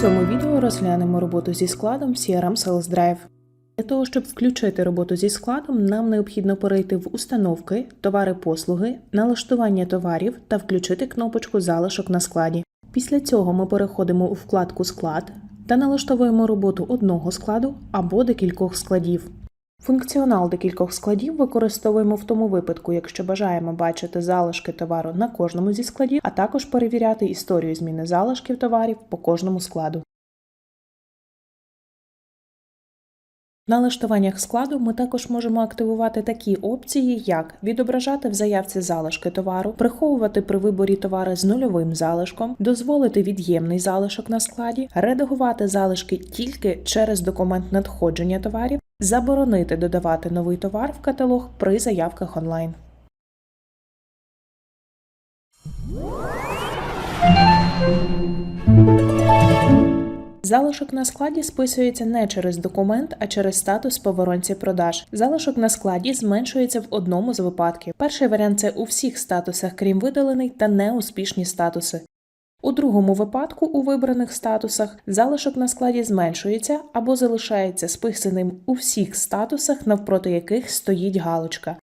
цьому відео розглянемо роботу зі складом в CRM Sales Drive. Для того, щоб включити роботу зі складом, нам необхідно перейти в установки, товари послуги, налаштування товарів та включити кнопочку залишок на складі. Після цього ми переходимо у вкладку Склад та налаштовуємо роботу одного складу або декількох складів. Функціонал декількох складів використовуємо в тому випадку, якщо бажаємо бачити залишки товару на кожному зі складів, а також перевіряти історію зміни залишків товарів по кожному складу. В налаштуваннях складу ми також можемо активувати такі опції, як відображати в заявці залишки товару, приховувати при виборі товари з нульовим залишком, дозволити від'ємний залишок на складі, редагувати залишки тільки через документ надходження товарів, заборонити додавати новий товар в каталог при заявках онлайн. Залишок на складі списується не через документ, а через статус по воронці продаж. Залишок на складі зменшується в одному з випадків. Перший варіант це у всіх статусах, крім видалений та неуспішні статуси. У другому випадку у вибраних статусах залишок на складі зменшується або залишається списаним у всіх статусах, навпроти яких стоїть галочка.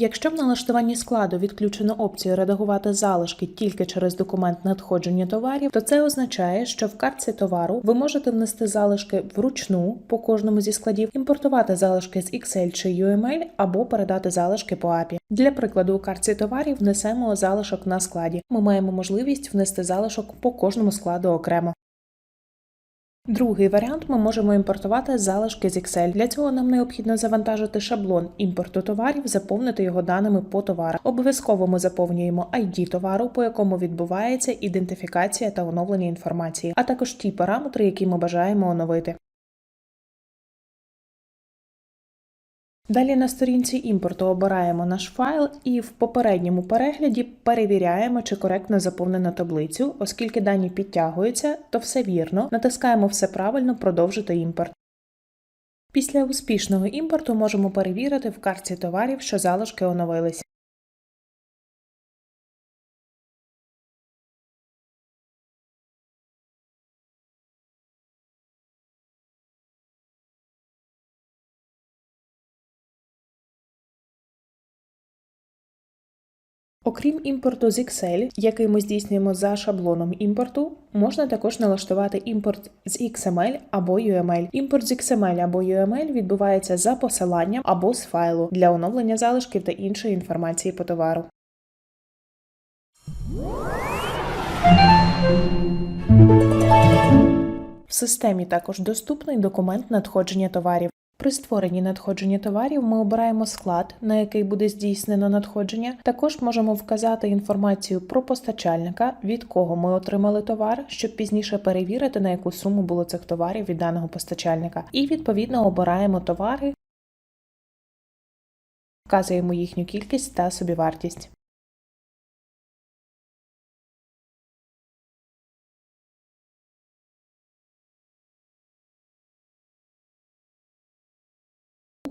Якщо в налаштуванні складу відключено опцію редагувати залишки тільки через документ надходження товарів, то це означає, що в картці товару ви можете внести залишки вручну по кожному зі складів, імпортувати залишки з Excel чи UML або передати залишки по API. Для прикладу, у картці товарів внесемо залишок на складі. Ми маємо можливість внести залишок по кожному складу окремо. Другий варіант ми можемо імпортувати залишки з Excel. Для цього нам необхідно завантажити шаблон імпорту товарів, заповнити його даними по товарах. Обов'язково ми заповнюємо ID товару, по якому відбувається ідентифікація та оновлення інформації, а також ті параметри, які ми бажаємо оновити. Далі на сторінці імпорту обираємо наш файл і в попередньому перегляді перевіряємо, чи коректно заповнено таблицю, оскільки дані підтягуються, то все вірно, натискаємо все правильно продовжити імпорт. Після успішного імпорту можемо перевірити в картці товарів, що залишки оновились. Окрім імпорту з Excel, який ми здійснюємо за шаблоном імпорту, можна також налаштувати імпорт з XML або UML. Імпорт з XML або UML відбувається за посиланням або з файлу для оновлення залишків та іншої інформації по товару. В системі також доступний документ надходження товарів. При створенні надходження товарів ми обираємо склад, на який буде здійснено надходження. Також можемо вказати інформацію про постачальника, від кого ми отримали товар, щоб пізніше перевірити, на яку суму було цих товарів від даного постачальника. І відповідно обираємо товари, вказуємо їхню кількість та собівартість.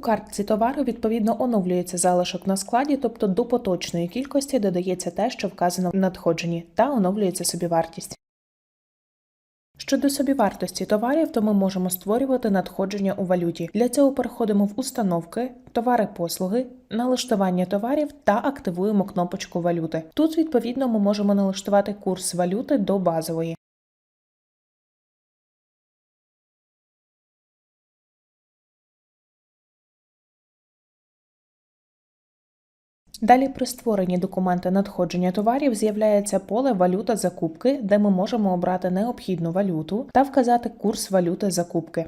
Картці товару відповідно оновлюється залишок на складі, тобто до поточної кількості додається те, що вказано в надходженні, та оновлюється собівартість. Щодо собівартості товарів, то ми можемо створювати надходження у валюті. Для цього переходимо в установки, товари послуги, налаштування товарів та активуємо кнопочку валюти. Тут, відповідно, ми можемо налаштувати курс валюти до базової. Далі при створенні документа надходження товарів з'являється поле Валюта закупки, де ми можемо обрати необхідну валюту та вказати курс валюти закупки.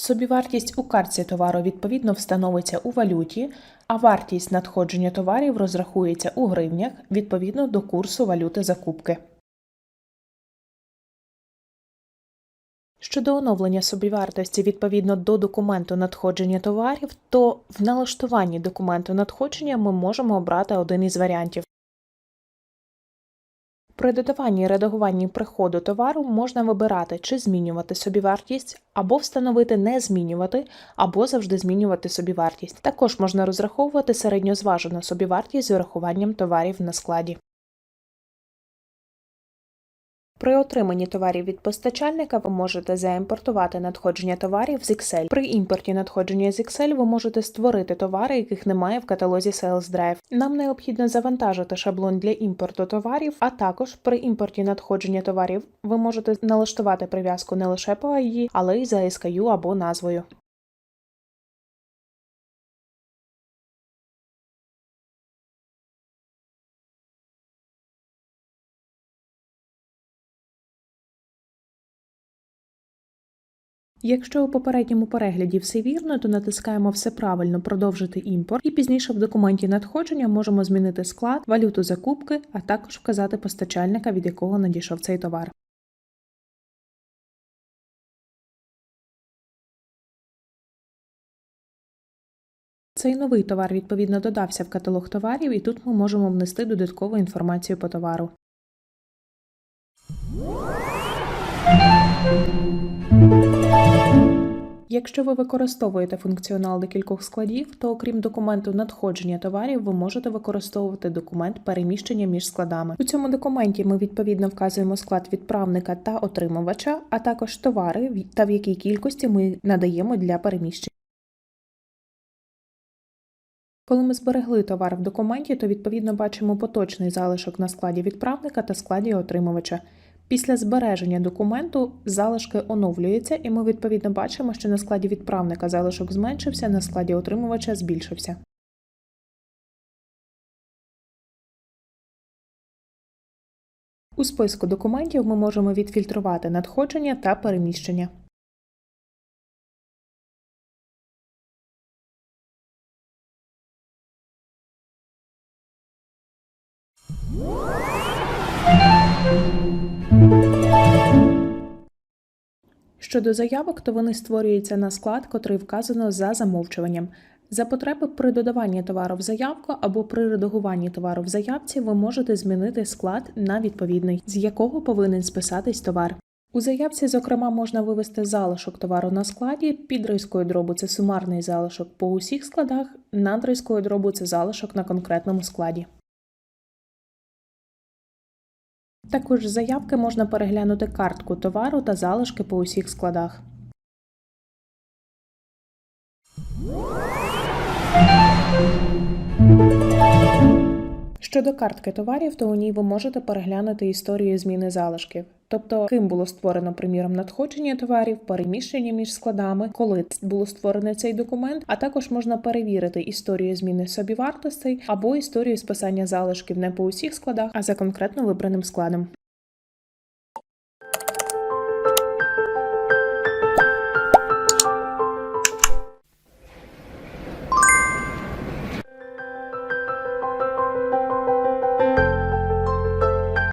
Собівартість у картці товару відповідно встановиться у валюті, а вартість надходження товарів розрахується у гривнях відповідно до курсу валюти закупки. Щодо оновлення собівартості відповідно до документу надходження товарів, то в налаштуванні документу надходження ми можемо обрати один із варіантів. При додаванні і редагуванні приходу товару можна вибирати, чи змінювати собівартість, або встановити не змінювати, або завжди змінювати собівартість. Також можна розраховувати середньозважену собівартість з урахуванням товарів на складі. При отриманні товарів від постачальника ви можете заімпортувати надходження товарів з Excel. При імпорті надходження з Excel ви можете створити товари, яких немає в каталозі Sales Drive. Нам необхідно завантажити шаблон для імпорту товарів, а також при імпорті надходження товарів ви можете налаштувати прив'язку не лише по ID, але й за SKU або назвою. Якщо у попередньому перегляді все вірно, то натискаємо все правильно продовжити імпорт, і пізніше в документі надходження можемо змінити склад, валюту закупки, а також вказати постачальника, від якого надійшов цей товар. Цей новий товар відповідно додався в каталог товарів, і тут ми можемо внести додаткову інформацію по товару. Якщо ви використовуєте функціонал декількох складів, то окрім документу надходження товарів, ви можете використовувати документ переміщення між складами. У цьому документі ми відповідно вказуємо склад відправника та отримувача, а також товари та в якій кількості ми надаємо для переміщення. Коли ми зберегли товар в документі, то відповідно бачимо поточний залишок на складі відправника та складі отримувача. Після збереження документу залишки оновлюються, і ми відповідно бачимо, що на складі відправника залишок зменшився, на складі отримувача збільшився. У списку документів ми можемо відфільтрувати надходження та переміщення. Щодо заявок, то вони створюються на склад, котрий вказано за замовчуванням. За потреби при додаванні товару в заявку або при редагуванні товару в заявці ви можете змінити склад на відповідний, з якого повинен списатись товар. У заявці, зокрема, можна вивести залишок товару на складі, під дробу це сумарний залишок по усіх складах, над рискою дробу це залишок на конкретному складі. Також з заявки можна переглянути картку товару та залишки по усіх складах. Щодо картки товарів, то у ній ви можете переглянути історію зміни залишків, тобто ким було створено, приміром, надходження товарів, переміщення між складами, коли було створено цей документ, а також можна перевірити історію зміни собівартостей або історію списання залишків не по усіх складах, а за конкретно вибраним складом.